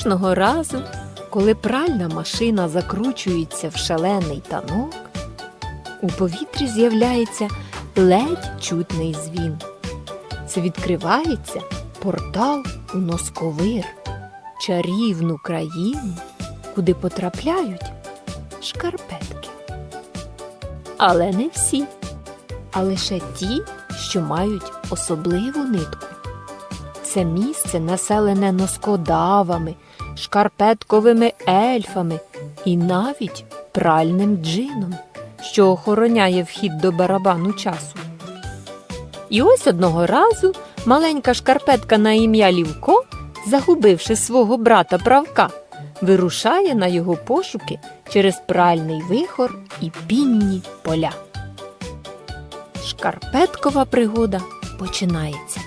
Кожного разу, коли пральна машина закручується в шалений танок, у повітрі з'являється ледь чутний дзвін. Це відкривається портал у носковир, чарівну країну, куди потрапляють шкарпетки. Але не всі, а лише ті, що мають особливу нитку. Це місце населене носкодавами, шкарпетковими ельфами і навіть пральним джином, що охороняє вхід до барабану часу. І ось одного разу маленька шкарпетка на ім'я Лівко, загубивши свого брата правка, вирушає на його пошуки через пральний вихор і пінні поля. Шкарпеткова пригода починається.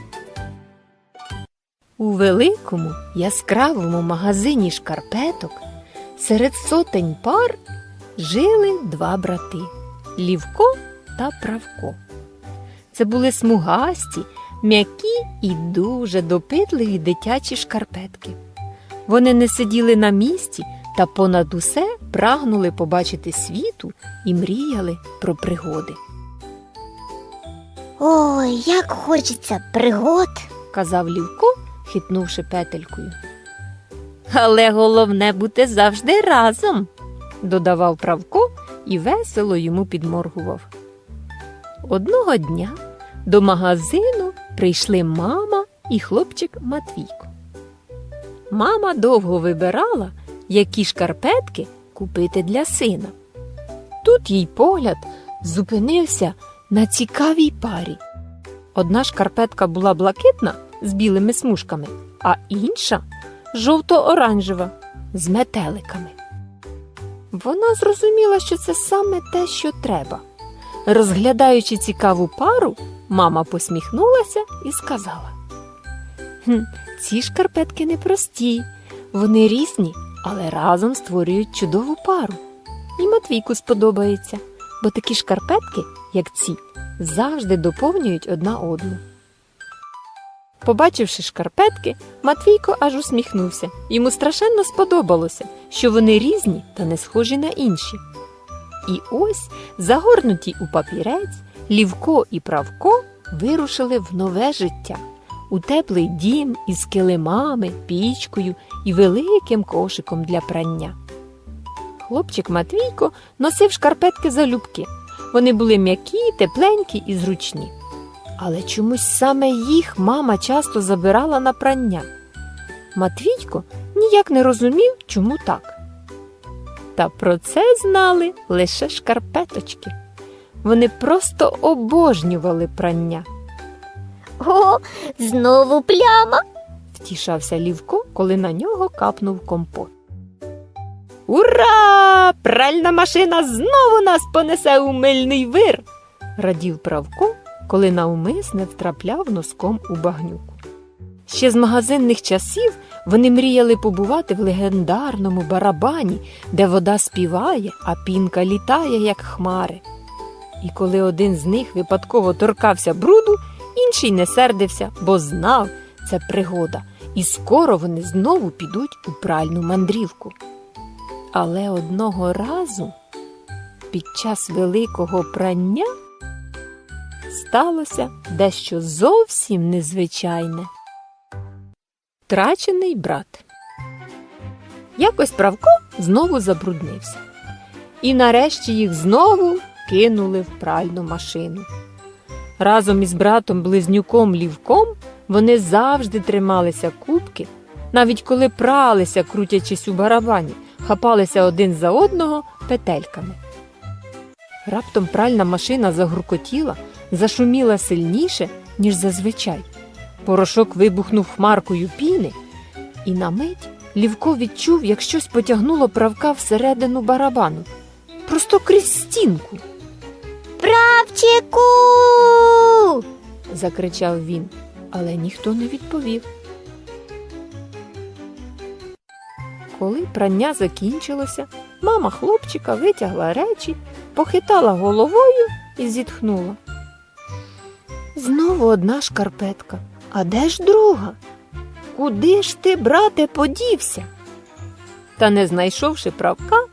У великому яскравому магазині шкарпеток серед сотень пар жили два брати Лівко та Правко. Це були смугасті, м'які і дуже допитливі дитячі шкарпетки. Вони не сиділи на місці та понад усе прагнули побачити світу і мріяли про пригоди. Ой, як хочеться пригод. казав Лівко, хитнувши петелькою. Але головне бути завжди разом, додавав Правко і весело йому підморгував. Одного дня до магазину прийшли мама і хлопчик Матвійко. Мама довго вибирала, які шкарпетки купити для сина. Тут їй погляд зупинився на цікавій парі. Одна шкарпетка була блакитна з білими смужками, а інша жовто-оранжева з метеликами. Вона зрозуміла, що це саме те, що треба. Розглядаючи цікаву пару, мама посміхнулася і сказала: «Хм, ці шкарпетки непрості, вони різні, але разом створюють чудову пару. І Матвійку сподобається, бо такі шкарпетки, як ці, завжди доповнюють одна одну. Побачивши шкарпетки, Матвійко аж усміхнувся. Йому страшенно сподобалося, що вони різні та не схожі на інші. І ось, загорнуті у папірець, Лівко і Правко вирушили в нове життя, у теплий дім із килимами, пічкою і великим кошиком для прання. Хлопчик Матвійко носив шкарпетки залюбки. Вони були м'які, тепленькі і зручні. Але чомусь саме їх мама часто забирала на прання. Матвійко ніяк не розумів, чому так. Та про це знали лише шкарпеточки. Вони просто обожнювали прання, О, знову пляма. втішався Лівко, коли на нього капнув компот. Ура! Пральна машина знову нас понесе у мильний вир, радів Правко, коли навмисне втрапляв носком у багнюку. Ще з магазинних часів вони мріяли побувати в легендарному барабані, де вода співає, а пінка літає, як хмари. І коли один з них випадково торкався бруду, інший не сердився, бо знав це пригода, і скоро вони знову підуть у пральну мандрівку. Але одного разу під час великого прання сталося дещо зовсім незвичайне. Втрачений брат. Якось Правко знову забруднився. І нарешті їх знову кинули в пральну машину. Разом із братом близнюком Лівком вони завжди трималися кубки, навіть коли пралися, крутячись у барабані, хапалися один за одного петельками. Раптом пральна машина загуркотіла, зашуміла сильніше, ніж зазвичай. Порошок вибухнув хмаркою піни, і на мить Лівко відчув, як щось потягнуло правка всередину барабану, просто крізь стінку. Правчику. закричав він, але ніхто не відповів. Коли прання закінчилося, мама хлопчика витягла речі, похитала головою і зітхнула. Знову одна шкарпетка. А де ж друга? Куди ж ти, брате, подівся? Та не знайшовши правка,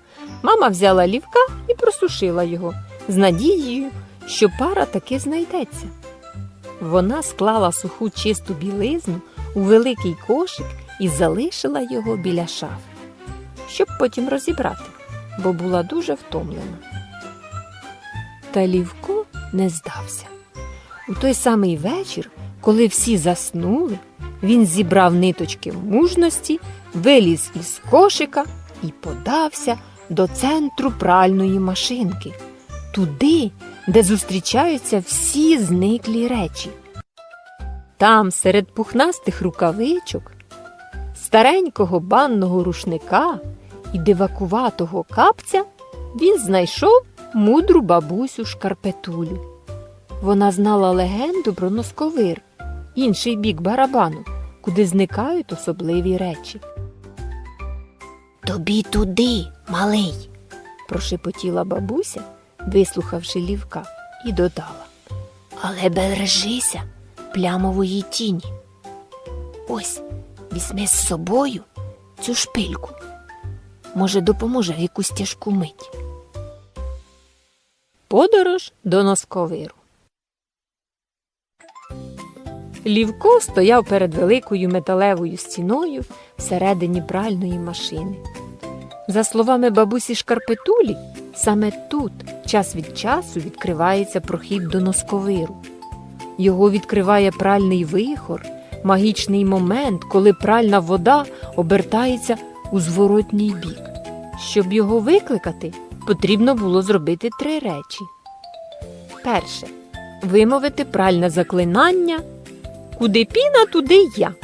мама взяла лівка і просушила його з надією, що пара таки знайдеться. Вона склала суху чисту білизну у великий кошик і залишила його біля шафи, щоб потім розібрати, бо була дуже втомлена. Та Лівко не здався. У той самий вечір, коли всі заснули, він зібрав ниточки мужності, виліз із кошика і подався до центру пральної машинки, туди, де зустрічаються всі зниклі речі. Там, серед пухнастих рукавичок, старенького банного рушника і дивакуватого капця, він знайшов мудру бабусю шкарпетулю. Вона знала легенду про носковир, інший бік барабану, куди зникають особливі речі. Тобі туди, малий. прошепотіла бабуся, вислухавши лівка, і додала. Але бережися плямової тіні. Ось візьми з собою цю шпильку. Може, допоможе в якусь тяжку мить. Подорож до носковиру. Лівко стояв перед великою металевою стіною всередині пральної машини. За словами бабусі Шкарпетулі, саме тут час від часу відкривається прохід до носковиру. Його відкриває пральний вихор, магічний момент, коли пральна вода обертається у зворотній бік. Щоб його викликати, потрібно було зробити три речі. Перше вимовити пральне заклинання Куди піна, туди й я.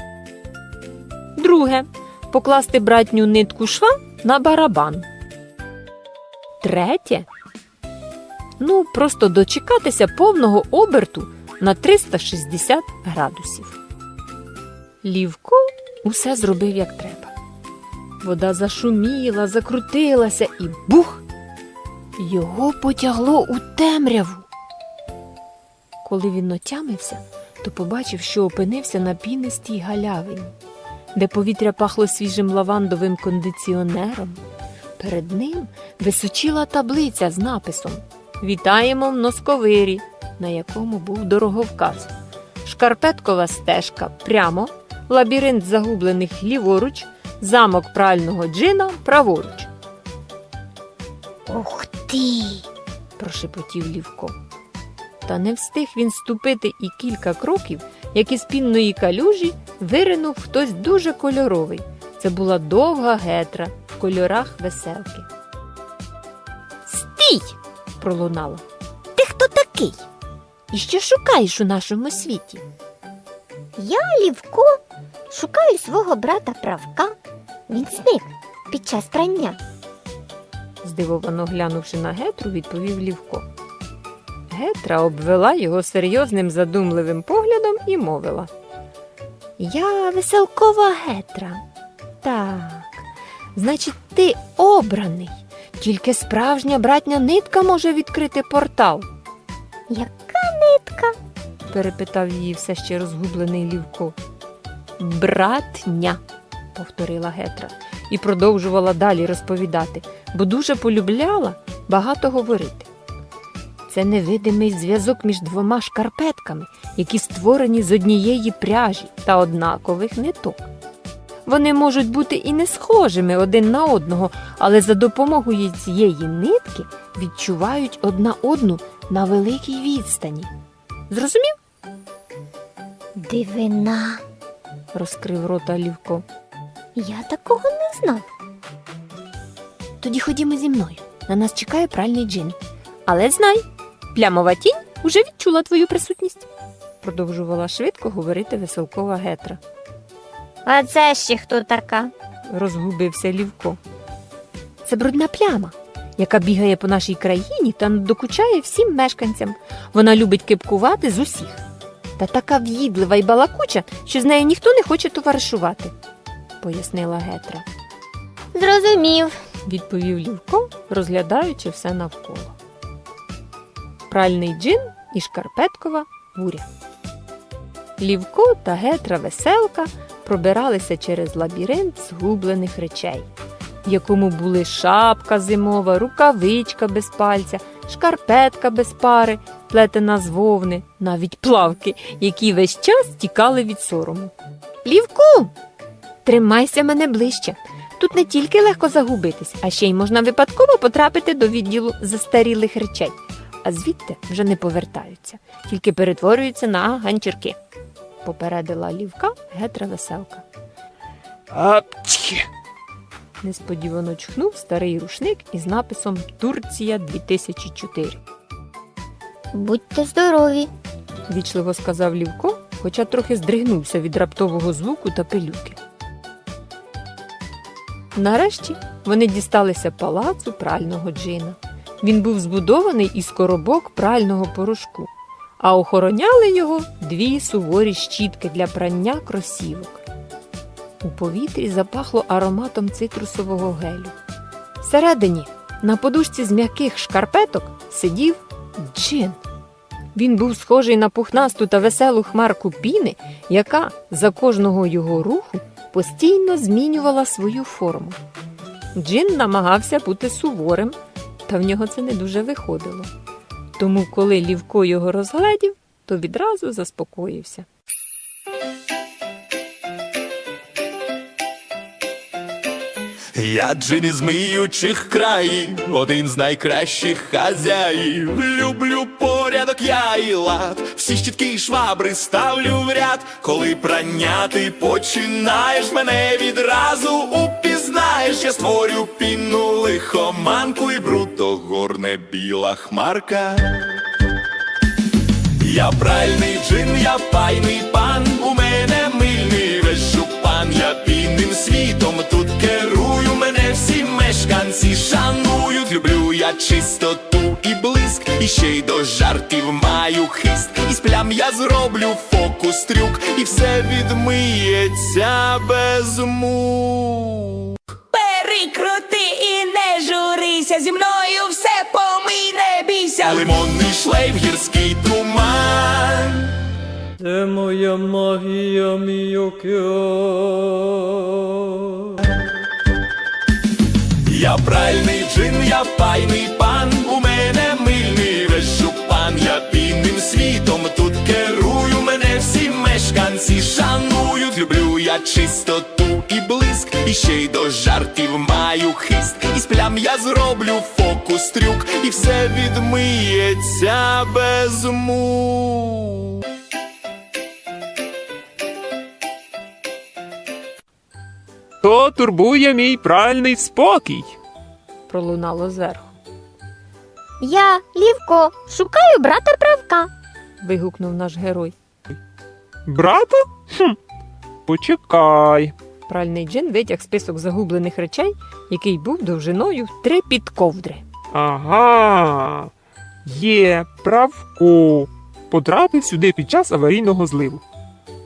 Друге покласти братню нитку шва на барабан. Третє ну, просто дочекатися повного оберту на 360 градусів. Лівко усе зробив як треба. Вода зашуміла, закрутилася і бух! Його потягло у темряву. Коли він отямився, то побачив, що опинився на пінистій галявині, де повітря пахло свіжим лавандовим кондиціонером. Перед ним височіла таблиця з написом Вітаємо в носковирі, на якому був дороговказ. Шкарпеткова стежка прямо, лабіринт загублених ліворуч, замок прального джина праворуч. Ух ти! прошепотів Лівко. Та не встиг він ступити і кілька кроків, як із пінної калюжі виринув хтось дуже кольоровий. Це була довга гетра в кольорах веселки. Стій! Пролунало. Ти хто такий? І що шукаєш у нашому світі? Я Лівко шукаю свого брата правка. Він зник під час прання. здивовано глянувши на гетру, відповів Лівко. Гетра обвела його серйозним задумливим поглядом і мовила. Я веселкова гетра. Так, значить, ти обраний. Тільки справжня братня нитка може відкрити портал, Яка нитка? перепитав її все ще розгублений Лівко. Братня, повторила Гетра і продовжувала далі розповідати, бо дуже полюбляла багато говорити. Це невидимий зв'язок між двома шкарпетками, які створені з однієї пряжі та однакових ниток. Вони можуть бути і не схожими один на одного, але за допомогою цієї нитки відчувають одна одну на великій відстані. Зрозумів? Дивина. розкрив рота Лівко. Я такого не знав. Тоді ходімо зі мною. На нас чекає пральний джин. Але знай, плямова тінь уже відчула твою присутність, продовжувала швидко говорити веселкова гетра. А це ще хто така? розгубився Лівко. Це брудна пляма, яка бігає по нашій країні та докучає всім мешканцям. Вона любить кипкувати з усіх. Та така в'їдлива й балакуча, що з нею ніхто не хоче товаришувати, пояснила Гетра, Зрозумів. відповів Лівко, розглядаючи все навколо. Пральний джин і шкарпеткова буря. Лівко та Гетра веселка пробиралися через лабіринт згублених речей. в якому були шапка зимова, рукавичка без пальця, шкарпетка без пари, плетена з вовни, навіть плавки, які весь час тікали від сорому. Лівку! Тримайся мене ближче. Тут не тільки легко загубитись, а ще й можна випадково потрапити до відділу застарілих речей, а звідти вже не повертаються, тільки перетворюються на ганчірки. Попередила лівка гетра веселка. Апчхі! Несподівано чхнув старий рушник із написом Турція 2004. Будьте здорові. Вічливо сказав Лівко, хоча трохи здригнувся від раптового звуку та пилюки. Нарешті вони дісталися палацу прального джина. Він був збудований із коробок прального порошку, а охороняли його дві суворі щітки для прання кросівок. У повітрі запахло ароматом цитрусового гелю. Всередині, на подушці з м'яких шкарпеток, сидів джин. Він був схожий на пухнасту та веселу хмарку піни, яка за кожного його руху постійно змінювала свою форму. Джин намагався бути суворим, та в нього це не дуже виходило. Тому, коли Лівко його розгледів, то відразу заспокоївся. Я джин із миючих країв, один з найкращих хазяїв. Люблю порядок я і лад, всі щітки й швабри ставлю в ряд. Коли прання ти починаєш, мене відразу упізнаєш. Я створю пінну лихоманку і бруто горне біла хмарка. Я пральний джин, я пайний пан, у мене мильний весь жупан, я пінним світом тут керую, мене всі мешканці шанують, люблю я чистоту і блиск, і ще й до жартів маю хист, із плям я зроблю фокус трюк, і все відмиється без мук. Перекрути і не журися, зі мною все помий, не бійся. Лимонний шлейф, гірський туман. Це моя магія, мій океан. Я пральний джин, я пайний пан, у мене мильний весь жупан, я пінним світом тут керую, мене всі мешканці шанують, люблю я чистоту і блиск, і ще й до я зроблю фокус трюк, і все відмиється без мук. То турбує мій пральний спокій. Пролунало зверху. Я, Лівко, шукаю брата правка. Вигукнув наш герой. Брата? Хм. Почекай. Пральний джин витяг список загублених речей, який був довжиною три підковдри. Ага. Є, правко. Потрапив сюди під час аварійного зливу.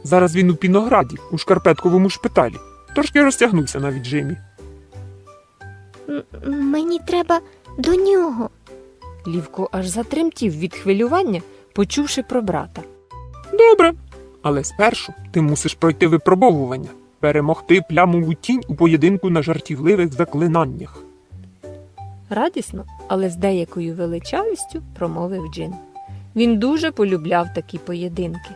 Зараз він у Пінограді, у шкарпетковому шпиталі. Трошки розтягнувся на віджимі. М- мені треба до нього. Лівко аж затремтів від хвилювання, почувши про брата. Добре. Але спершу ти мусиш пройти випробовування, перемогти плямову тінь у поєдинку на жартівливих заклинаннях. Радісно, але з деякою величавістю промовив Джин. Він дуже полюбляв такі поєдинки.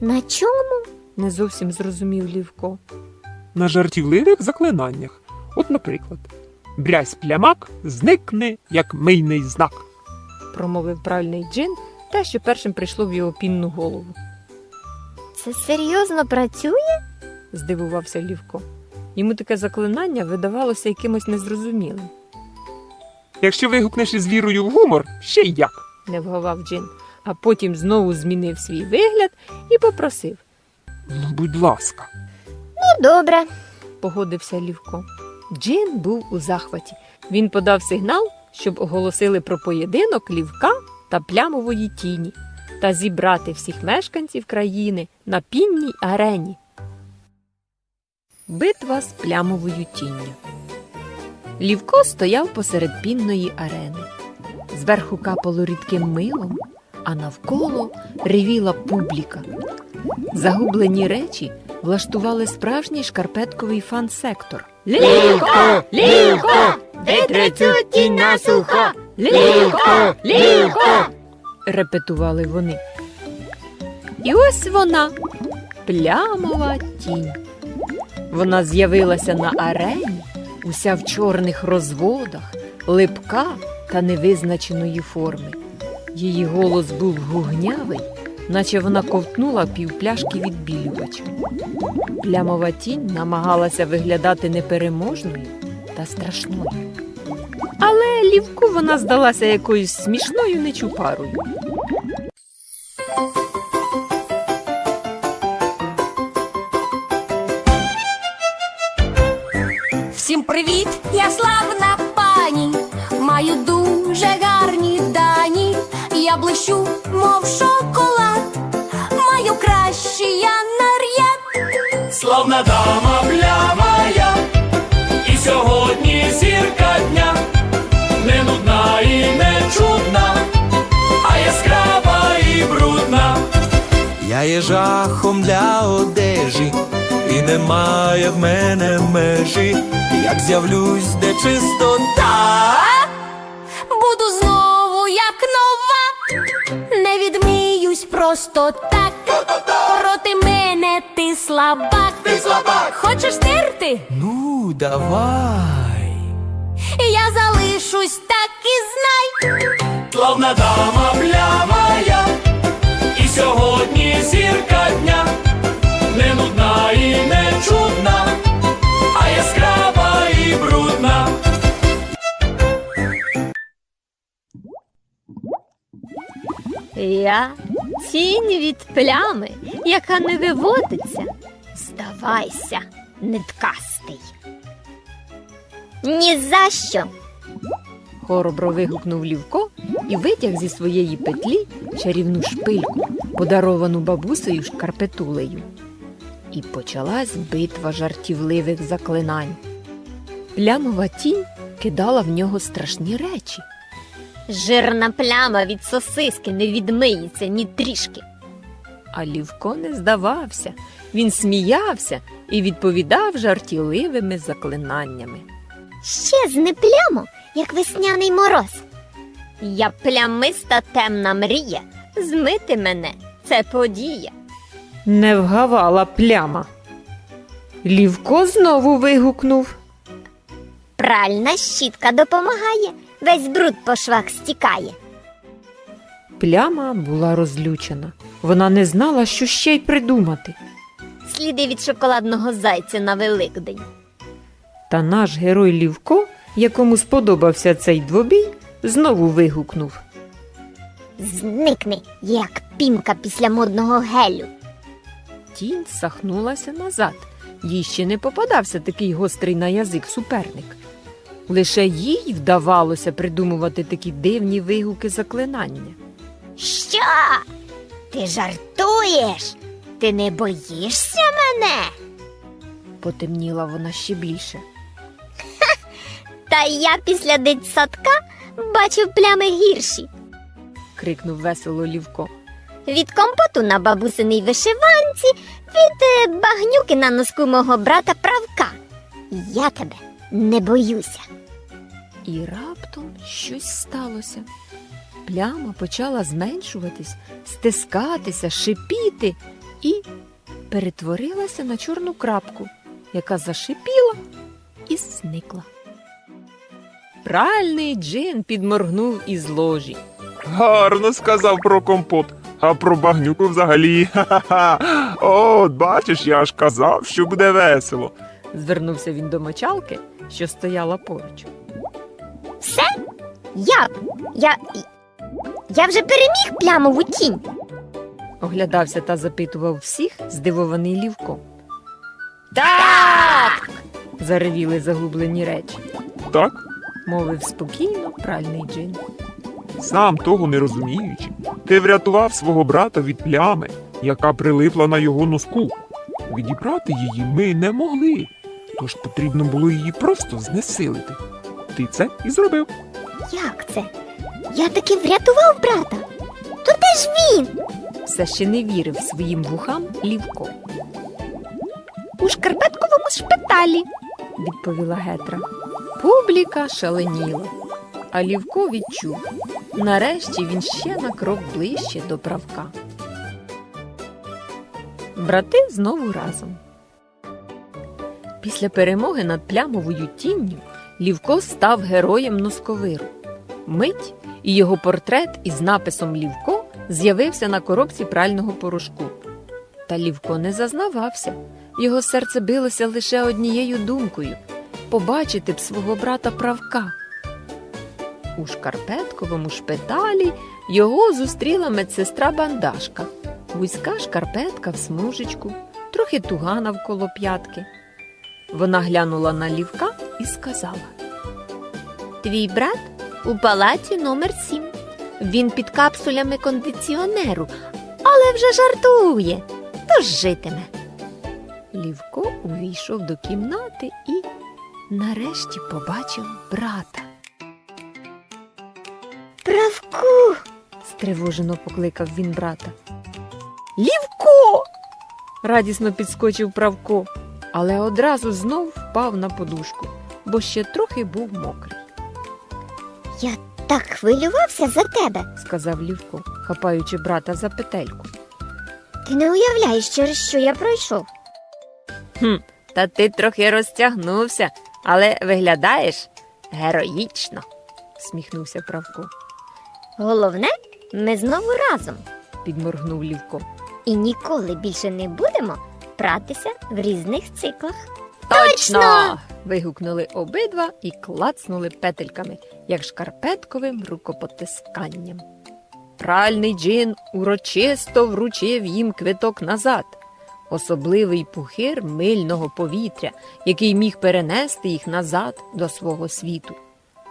На чому? Не зовсім зрозумів Лівко. на жартівливих заклинаннях. От, наприклад, брязь плямак зникне як мийний знак. промовив правильний джин, те, що першим прийшло в його пінну голову. Це серйозно працює? Здивувався Лівко. Йому таке заклинання видавалося якимось незрозумілим, Якщо вигукнеш із вірою в гумор, ще й як. не вгавав Джин, а потім знову змінив свій вигляд і попросив, Ну, будь ласка. Ну, добре. погодився Лівко. Джин був у захваті. Він подав сигнал, щоб оголосили про поєдинок лівка та плямової тіні та зібрати всіх мешканців країни на пінній арені. Битва з плямовою тінню. Лівко стояв посеред пінної арени. Зверху капало рідким милом, а навколо ревіла публіка. Загублені речі влаштували справжній шкарпетковий фан-сектор. Лівко! Лівко! Витри цю тінь на сухо! Лівко! Лівко! репетували вони. І ось вона, плямова тінь. Вона з'явилася на арені, уся в чорних розводах, липка та невизначеної форми. Її голос був гугнявий, наче вона ковтнула півпляшки відбілювача. Плямова тінь намагалася виглядати непереможною та страшною. Але лівку вона здалася якоюсь смішною нечупарою. Привіт, я славна пані, маю дуже гарні дані. Я блищу, мов шоколад, маю кращий я наряд. Славна дама пляма я, і сьогодні зірка дня, не нудна і не чудна, а яскрава і брудна. Я є жахом для одежі, і немає в мене межі, як з'явлюсь, де чистота. Буду знову як нова, не відмиюсь просто так. Проти мене ти слабак. Ти слабак. Хочеш стерти? Ну, давай. Я залишусь так і знай. Славна дама пляма я, і сьогодні зірка дня, не нудна і не чудна, а яскрава і брудна. Я тінь від плями, яка не виводиться. Здавайся, ниткастий. Ні за що. Хоробро вигукнув Лівко і витяг зі своєї петлі чарівну шпильку, подаровану бабусею шкарпетулею. І почалась битва жартівливих заклинань. Плямова тінь кидала в нього страшні речі. Жирна пляма від сосиски не відмиється ні трішки. А Лівко не здавався. Він сміявся і відповідав жартівливими заклинаннями. Щезне плямо, як весняний мороз. Я плямиста темна мрія. Змити мене це подія. Не вгавала пляма. Лівко знову вигукнув. Пральна щітка допомагає, весь бруд по швах стікає. Пляма була розлючена. Вона не знала, що ще й придумати. Сліди від шоколадного зайця на Великдень. Та наш герой Лівко, якому сподобався цей двобій, знову вигукнув. Зникни, як пімка після модного гелю. Тінь сахнулася назад. Їй ще не попадався такий гострий на язик суперник. Лише їй вдавалося придумувати такі дивні вигуки заклинання. Що? Ти жартуєш? Ти не боїшся мене? Потемніла вона ще більше. Та я після дитсадка бачив плями гірші. крикнув весело Лівко. Від компоту на бабусиній вишиванці, від е, багнюки на носку мого брата правка. Я тебе не боюся. І раптом щось сталося. Пляма почала зменшуватись, стискатися, шипіти і перетворилася на чорну крапку, яка зашипіла і зникла. Пральний джин підморгнув із ложі. Гарно сказав про компот. А про багнюку взагалі. Ха-ха-ха. От, бачиш, я ж казав, що буде весело. Звернувся він до мочалки, що стояла поруч. Все? Я, я, я вже переміг плямову тінь. Оглядався та запитував всіх, здивований лівком. Так! Заревіли загублені речі, Так? мовив спокійно пральний джин. Сам того не розуміючи, ти врятував свого брата від плями, яка прилипла на його носку. Відібрати її ми не могли, тож потрібно було її просто знесилити. Ти це і зробив. Як це? Я таки врятував брата. То де ж він? все ще не вірив своїм вухам Лівко. у шкарпетковому шпиталі, відповіла Гетра. Публіка шаленіла, а Лівко відчув. Нарешті він ще на крок ближче до правка. Брати знову разом. Після перемоги над плямовою тінню Лівко став героєм носковиру. Мить і його портрет із написом Лівко з'явився на коробці прального порошку. Та Лівко не зазнавався. Його серце билося лише однією думкою побачити б свого брата правка. У шкарпетковому шпиталі його зустріла медсестра бандажка, вузька шкарпетка в смужечку, трохи туга навколо п'ятки. Вона глянула на лівка і сказала: Твій брат у палаті номер 7 Він під капсулями кондиціонеру, але вже жартує, тож житиме. Лівко увійшов до кімнати і нарешті побачив брата. Стривожено покликав він брата. Лівко. радісно підскочив правко, але одразу знов впав на подушку, бо ще трохи був мокрий, Я так хвилювався за тебе. сказав Лівко, хапаючи брата за петельку. Ти не уявляєш, через що я пройшов. Хм, та ти трохи розтягнувся, але виглядаєш героїчно, сміхнувся правко, Головне, ми знову разом. підморгнув Лівко. І ніколи більше не будемо пратися в різних циклах. Точно! вигукнули обидва і клацнули петельками, як шкарпетковим рукопотисканням. Пральний джин урочисто вручив їм квиток назад, особливий пухир мильного повітря, який міг перенести їх назад до свого світу.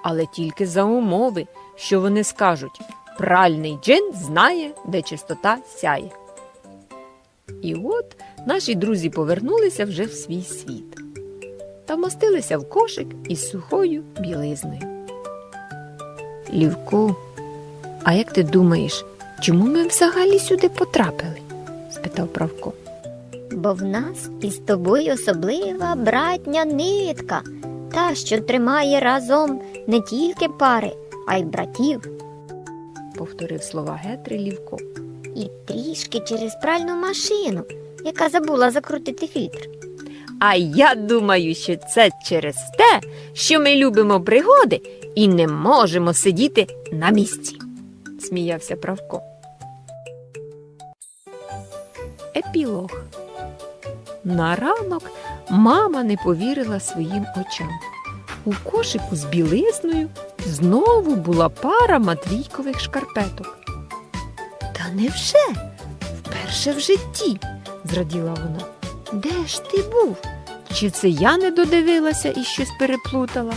Але тільки за умови, що вони скажуть пральний джин знає, де чистота сяє. І от наші друзі повернулися вже в свій світ та вмостилися в кошик із сухою білизною. Лівку, а як ти думаєш, чому ми взагалі сюди потрапили? спитав Правко. Бо в нас із тобою особлива братня нитка, та, що тримає разом не тільки пари, а й братів. Повторив слова Гетри Лівко. І трішки через пральну машину, яка забула закрутити фільтр. А я думаю, що це через те, що ми любимо пригоди і не можемо сидіти на місці, сміявся Правко. Епілог. На ранок мама не повірила своїм очам. У кошику з білизною знову була пара матвійкових шкарпеток. Та невже? Вперше в житті, зраділа вона. Де ж ти був? Чи це я не додивилася і щось переплутала?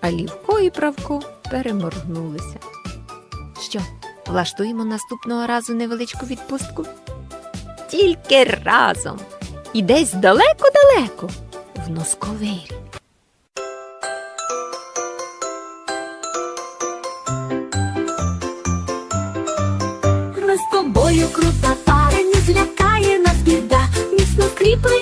А Лівко і Правко переморгнулися. Що, влаштуємо наступного разу невеличку відпустку? Тільки разом і десь далеко-далеко в носковирі. People